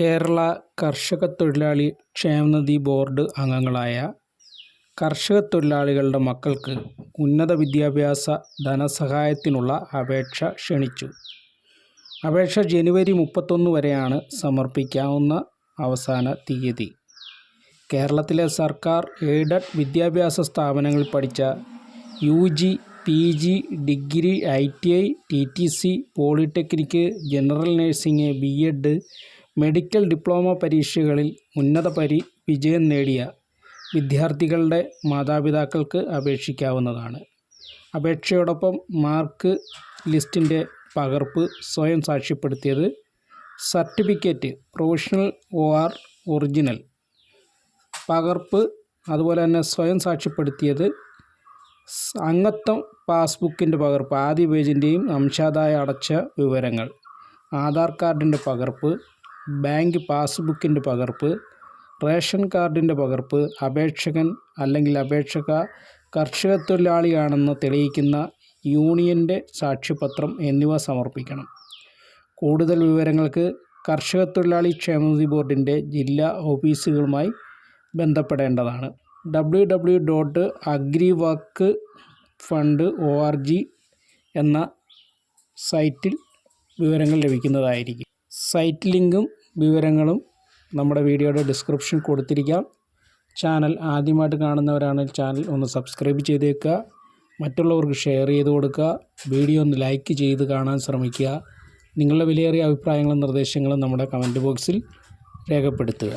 കേരള കർഷക തൊഴിലാളി ക്ഷേമനിധി ബോർഡ് അംഗങ്ങളായ കർഷക തൊഴിലാളികളുടെ മക്കൾക്ക് ഉന്നത വിദ്യാഭ്യാസ ധനസഹായത്തിനുള്ള അപേക്ഷ ക്ഷണിച്ചു. അപേക്ഷ ജനുവരി മുപ്പത്തൊന്ന് വരെയാണ് സമർപ്പിക്കാവുന്ന അവസാന തീയതി. കേരളത്തിലെ സർക്കാർ എയ്ഡഡ് വിദ്യാഭ്യാസ സ്ഥാപനങ്ങളിൽ പഠിച്ച U G P G degree I T I T T C polytechnic general nursing B Ed medical diploma പരീക്ഷകളിൽ ഉന്നത പരി വിജയം നേടിയ വിദ്യാർത്ഥികളുടെ മാതാപിതാക്കൾക്ക് അപേക്ഷിക്കാവുന്നതാണ്. അപേക്ഷയോടൊപ്പം മാർക്ക് ലിസ്റ്റിന്റെ പകർപ്പ് സ്വയം സാക്ഷ്യപ്പെടുത്തിയത് certificate professional O R original പകർപ്പ് അതുപോലെ തന്നെ സ്വയം സാക്ഷ്യപ്പെടുത്തിയത് അംഗത്വം പാസ്ബുക്കിന്റെ പകർപ്പ് ആദ്യ പേജിന്റെയും അംശാദായ അടച്ച വിവരങ്ങൾ ആധാർ കാർഡിന്റെ പകർപ്പ് ബാങ്ക് പാസ്ബുക്കിന്റെ പകർപ്പ് റേഷൻ കാർഡിന്റെ പകർപ്പ് അപേക്ഷകൻ അല്ലെങ്കിൽ അപേക്ഷക കർഷക തൊഴിലാളിയാണെന്ന് തെളിയിക്കുന്ന യൂണിയന്റെ സാക്ഷ്യപത്രം എന്നിവ സമർപ്പിക്കണം. കൂടുതൽ വിവരങ്ങൾക്ക് കർഷക തൊഴിലാളി ക്ഷേമനിധി ബോർഡിന്റെ ജില്ലാ ഓഫീസുകളുമായി ബന്ധപ്പെടേണ്ടതാണ്. W W dot agri work fund O R G എന്ന സൈറ്റിൽ വിവരങ്ങൾ ലഭിക്കുന്നതായിരിക്കും. സൈറ്റ് ലിങ്കും വിവരങ്ങളും നമ്മുടെ വീഡിയോയുടെ ഡിസ്ക്രിപ്ഷൻ കൊടുത്തിരിക്കാം. ചാനൽ ആദ്യമായിട്ട് കാണുന്നവരാണെങ്കിൽ ചാനൽ ഒന്ന് സബ്സ്ക്രൈബ് ചെയ്തേക്കുക. മറ്റുള്ളവർക്ക് ഷെയർ ചെയ്ത് കൊടുക്കുക. വീഡിയോ ഒന്ന് ലൈക്ക് ചെയ്ത് കാണാൻ ശ്രമിക്കുക. നിങ്ങളുടെ വിലയേറിയ അഭിപ്രായങ്ങളും നിർദ്ദേശങ്ങളും നമ്മുടെ കമന്റ് ബോക്സിൽ രേഖപ്പെടുത്തുക.